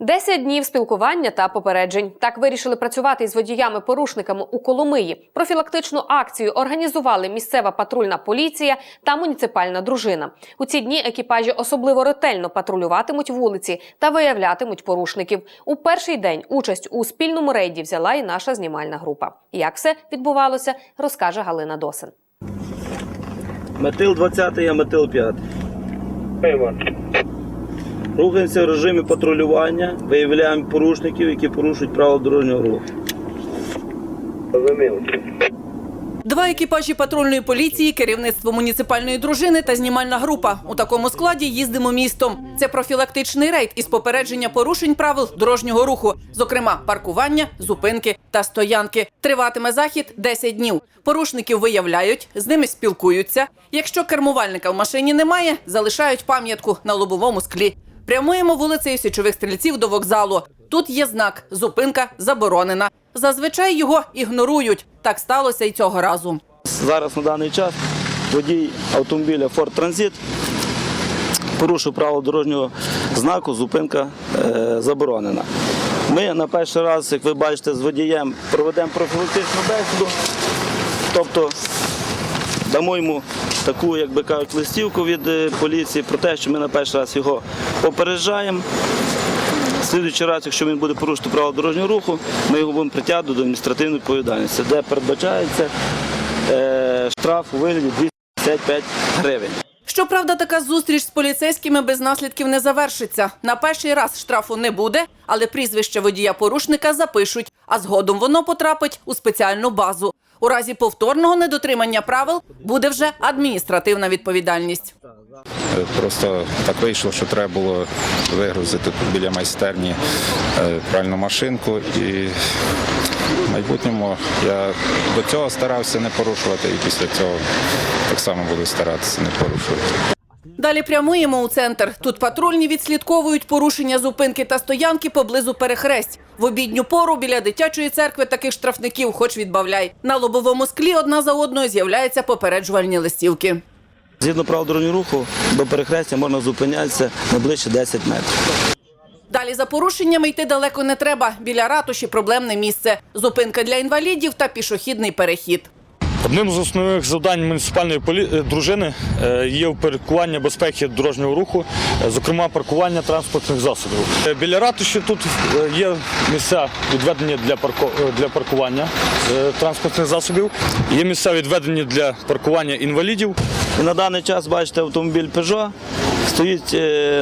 10 днів спілкування та попереджень. Так вирішили працювати із водіями-порушниками у Коломиї. Профілактичну акцію організували місцева патрульна поліція та муніципальна дружина. У ці дні екіпажі особливо ретельно патрулюватимуть вулиці та виявлятимуть порушників. У перший день участь у спільному рейді взяла і наша знімальна група. Як все відбувалося, розкаже Галина Досин. Метил 20, а метил 5. Пиво. Рухаємося в режимі патрулювання, виявляємо порушників, які порушують правила дорожнього руху. Два екіпажі патрульної поліції, керівництво муніципальної дружини та знімальна група. У такому складі їздимо містом. Це профілактичний рейд із попередження порушень правил дорожнього руху, зокрема паркування, зупинки та стоянки. Триватиме захід 10 днів. Порушників виявляють, з ними спілкуються. Якщо кермувальника в машині немає, залишають пам'ятку на лобовому склі. Прямуємо вулицею Січових стрільців до вокзалу. Тут є знак зупинка заборонена. Зазвичай його ігнорують. Так сталося і цього разу. Зараз на даний час водій автомобіля Ford Transit порушив правила дорожнього знаку, зупинка е, заборонена. Ми на перший раз, як ви бачите, з водієм проведемо профілактичну бесіду, тобто дамо йому таку, як би кажуть, листівку від е, поліції про те, що ми на перший раз його попереджаємо. Слідуючий раз, якщо він буде порушити правила дорожнього руху, ми його будемо притягнути до адміністративної відповідальності, де передбачається е, штраф у вигляді 255 гривень. Щоправда, така зустріч з поліцейськими без наслідків не завершиться. На перший раз штрафу не буде, але прізвище водія-порушника запишуть, а згодом воно потрапить у спеціальну базу. У разі повторного недотримання правил буде вже адміністративна відповідальність. Е, Просто так вийшло, що треба було вигрузити біля майстерні е, пральну машинку і в майбутньому я до цього старався не порушувати і після цього так само буду старатися не порушувати. Далі прямуємо у центр. Тут патрульні відслідковують порушення зупинки та стоянки поблизу перехресть. В обідню пору біля дитячої церкви таких штрафників хоч відбавляй. На лобовому склі одна за одною з'являються попереджувальні листівки. Згідно правил дорожнього руху, до перехрестя можна зупинятися не ближче 10 метрів. Далі за порушеннями йти далеко не треба. Біля ратуші проблемне місце. Зупинка для інвалідів та пішохідний перехід. Одним з основних завдань муніципальної е, дружини е, є впорядкування безпеки дорожнього руху, е, зокрема паркування транспортних засобів. Біля ратуші тут є місця відведені для, для паркування транспортних засобів, є місця відведені для паркування інвалідів. На даний час, бачите, автомобіль Peugeot стоїть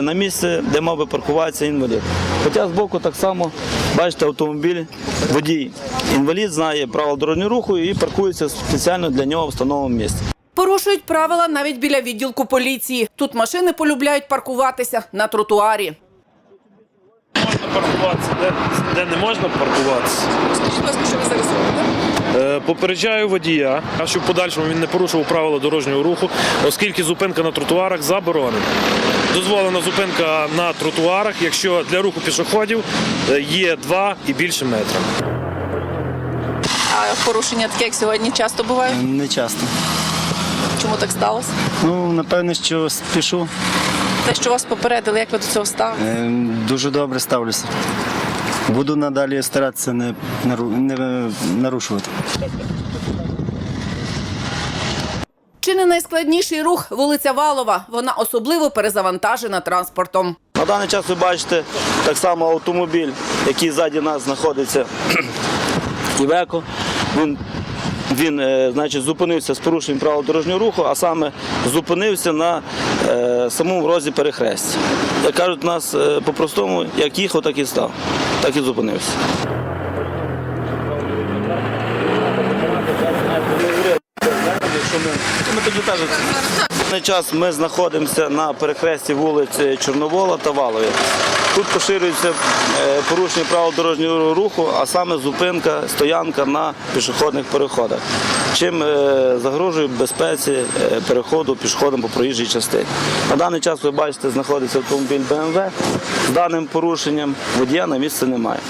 на місці, де мав би паркуватися інвалід. Хоча збоку так само, бачите, автомобіль, водій. Інвалід знає правила дорожнього руху і паркується спеціально для нього встановленому місці. Порушують правила навіть біля відділку поліції. Тут машини полюбляють паркуватися на тротуарі. можна паркуватися, де, де не можна паркуватися. Скажіть, будь ласка, що ви зараз робите? Е, Попереджаю водія, а щоб в подальшому він не порушував правила дорожнього руху, оскільки зупинка на тротуарах заборонена. Дозволена зупинка на тротуарах, якщо для руху пішоходів е, є 2 і більше метра. А порушення таке, як сьогодні, часто буває. Не часто. Чому так сталося? Ну, напевне, що спішу. Те, що вас попередили, як ви до цього ставите? Е, Дуже добре ставлюся. Буду надалі старатися не, нару- не нарушувати. Чи не найскладніший рух вулиця Валова? Вона особливо перезавантажена транспортом. На даний час ви бачите так само автомобіль, який ззаді нас знаходиться Івеко. Він, він е, значить, зупинився з порушенням правил дорожнього руху, а саме зупинився на е, самому розі перехрестя. Як кажуть нас е, по-простому, як їхав, так і став, так і зупинився. Ми тоді теж даний час ми знаходимося на перехресті вулиць Чорновола та Валові. Тут поширюється е, порушення правил дорожнього руху, а саме зупинка, стоянка на пішохідних переходах, чим е, загрожує безпеці е, переходу пішоходом по проїжджій частині. На даний час ви бачите, знаходиться автомобіль БМВ. З даним порушенням водія на місці немає.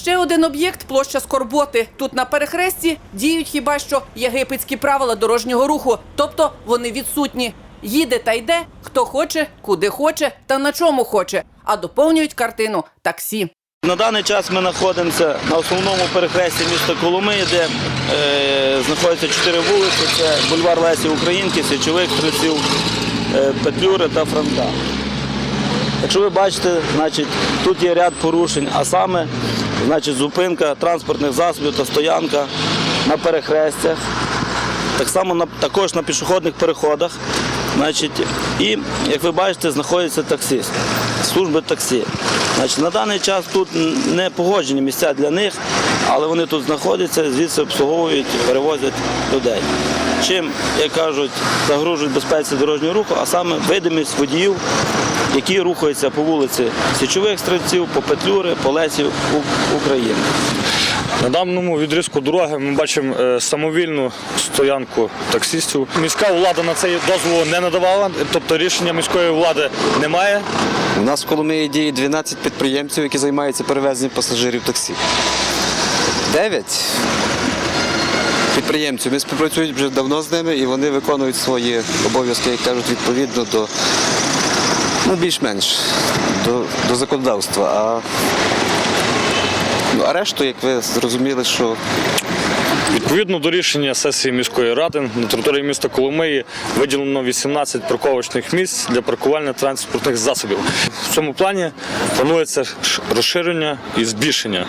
Ще один об'єкт площа Скорботи. Тут на перехресті діють хіба що єгипетські правила дорожнього руху, тобто вони відсутні. Їде та йде, хто хоче, куди хоче та на чому хоче, а доповнюють картину таксі. На даний час ми знаходимося на основному перехресті міста Коломиї, де е, знаходяться чотири вулиці. Це бульвар Лесі Українки, Січових Стрільців, е, Петлюри та Франка. Якщо ви бачите, значить тут є ряд порушень, а саме значить, зупинка транспортних засобів та стоянка на перехрестях, так само на, також на пішохідних переходах. Значить, і, як ви бачите, знаходиться таксист, служби таксі. Значить, на даний час тут не погоджені місця для них, але вони тут знаходяться, звідси обслуговують, перевозять людей. Чим, як кажуть, загрожують безпеці дорожнього руху, а саме видимість водіїв, які рухаються по вулиці Січових стрільців, по Петлюри, по Лесі України. На даному відрізку дороги ми бачимо е, самовільну стоянку таксистів. Міська влада на цей дозволу не надавала, тобто рішення міської влади немає. У нас в Коломиї діє 12 підприємців, які займаються перевезенням пасажирів таксі. 9 підприємців. Ми співпрацюємо вже давно з ними і вони виконують свої обов'язки, як кажуть, відповідно до ну, більш-менш до, до законодавства. А, ну, а решту, як ви зрозуміли, що Відповідно до рішення сесії міської ради на території міста Коломиї виділено 18 парковочних місць для паркування транспортних засобів. В цьому плані планується розширення і збільшення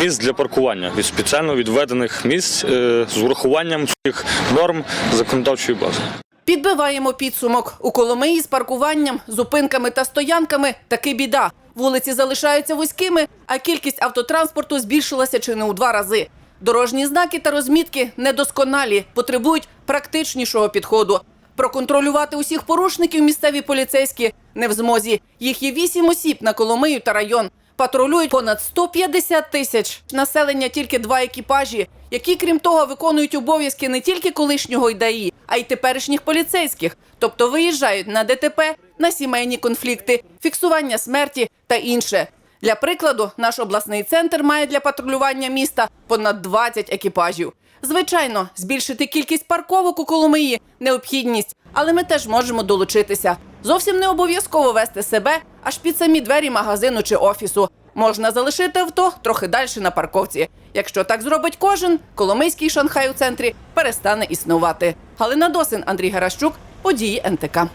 місць для паркування від спеціально відведених місць е, з урахуванням цих норм законодавчої бази. Підбиваємо підсумок. У Коломиї з паркуванням, зупинками та стоянками таки біда. Вулиці залишаються вузькими, а кількість автотранспорту збільшилася чи не у два рази. Дорожні знаки та розмітки недосконалі, потребують практичнішого підходу. Проконтролювати усіх порушників місцеві поліцейські не в змозі. Їх є вісім осіб на Коломию та район. Патрулюють понад 150 тисяч. Населення тільки два екіпажі, які, крім того, виконують обов'язки не тільки колишнього ІДАІ, а й теперішніх поліцейських, тобто виїжджають на ДТП, на сімейні конфлікти, фіксування смерті та інше. Для прикладу, наш обласний центр має для патрулювання міста понад 20 екіпажів. Звичайно, збільшити кількість парковок у Коломиї необхідність, але ми теж можемо долучитися. Зовсім не обов'язково вести себе аж під самі двері магазину чи офісу. Можна залишити авто трохи далі на парковці. Якщо так зробить кожен, Коломийський Шанхай у центрі перестане існувати. Галина Досин, Андрій Гаращук, події НТК.